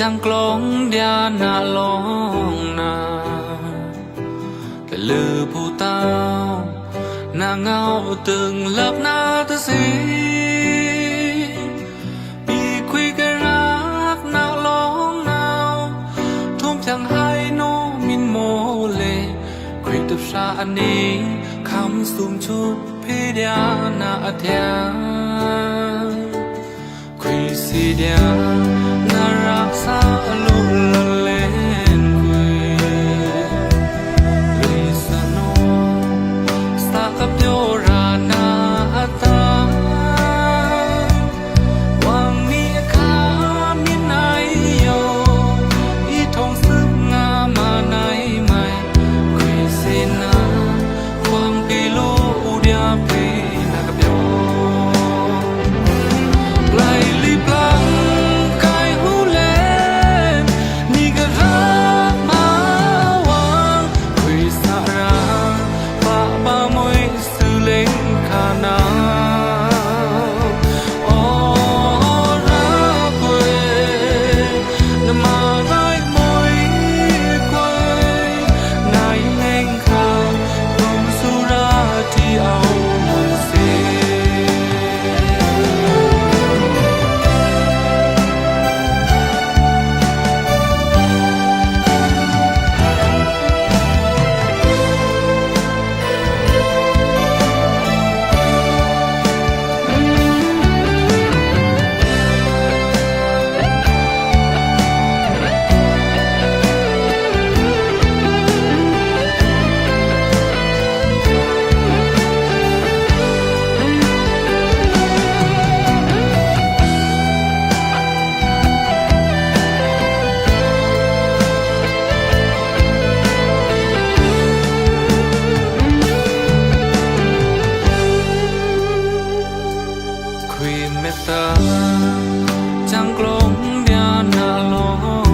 เมตตาจังกลงเดียนาลองนาแต่ลือผู้เต้าน้าเงาตึงเลิบนาตะสีปีคุยกันรักนาลองนาวทุ่มจังให้โนมินโมเลคุยตับชาอันนี้คำสูมชุดพิดานาอัธยา Quisidia naraksa queen mesa chẳng glom bia na long